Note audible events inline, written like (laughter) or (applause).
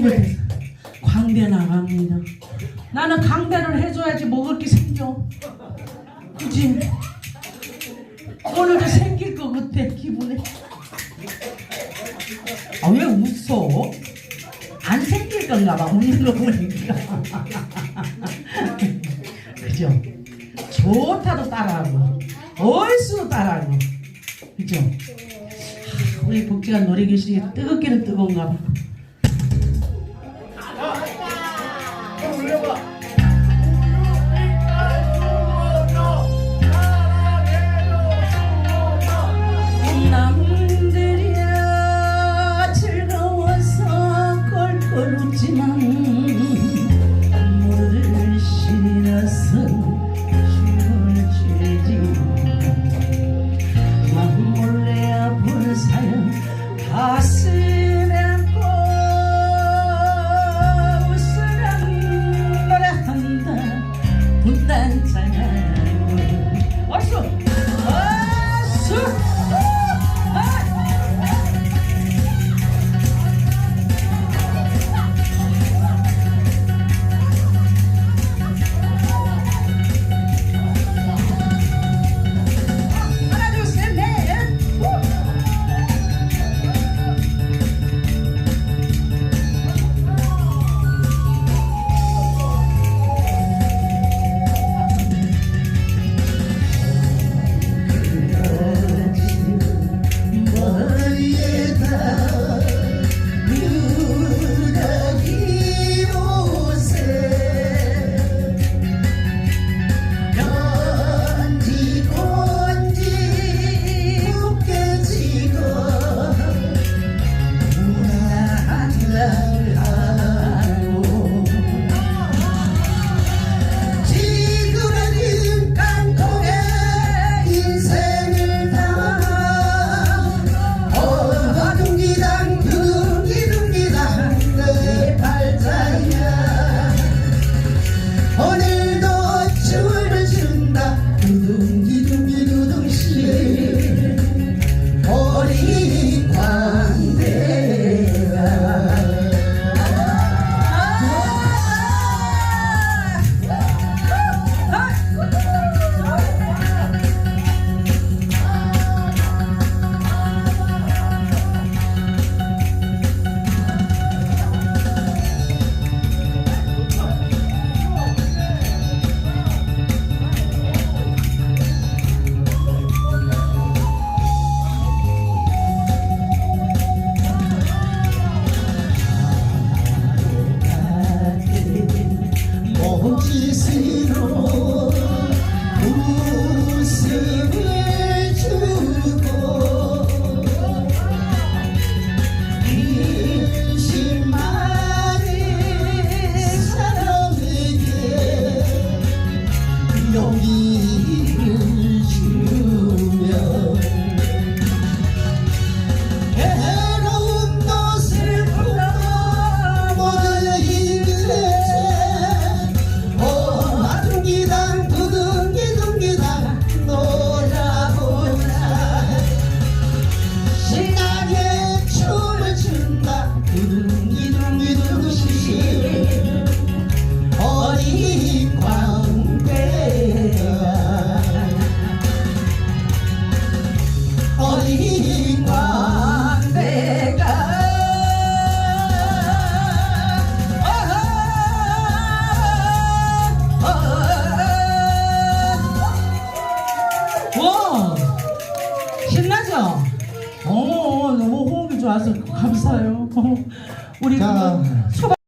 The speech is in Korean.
못해서 광대 나갑니다. 나는 강대를 해줘야지 먹을 게 생겨. 그지? 오늘도 생길 것 같아 기분에. 아 왜 웃어? 안 생길 건가 봐거 보니까. (laughs) 그죠? 좋다도 따라하고 얼쑤도 따라하고 그죠? 하, 우리 복지관 노래교실이 뜨겁기는 뜨거운가 봐. 어 어 좋아서 감사해요. 우리 자. 소방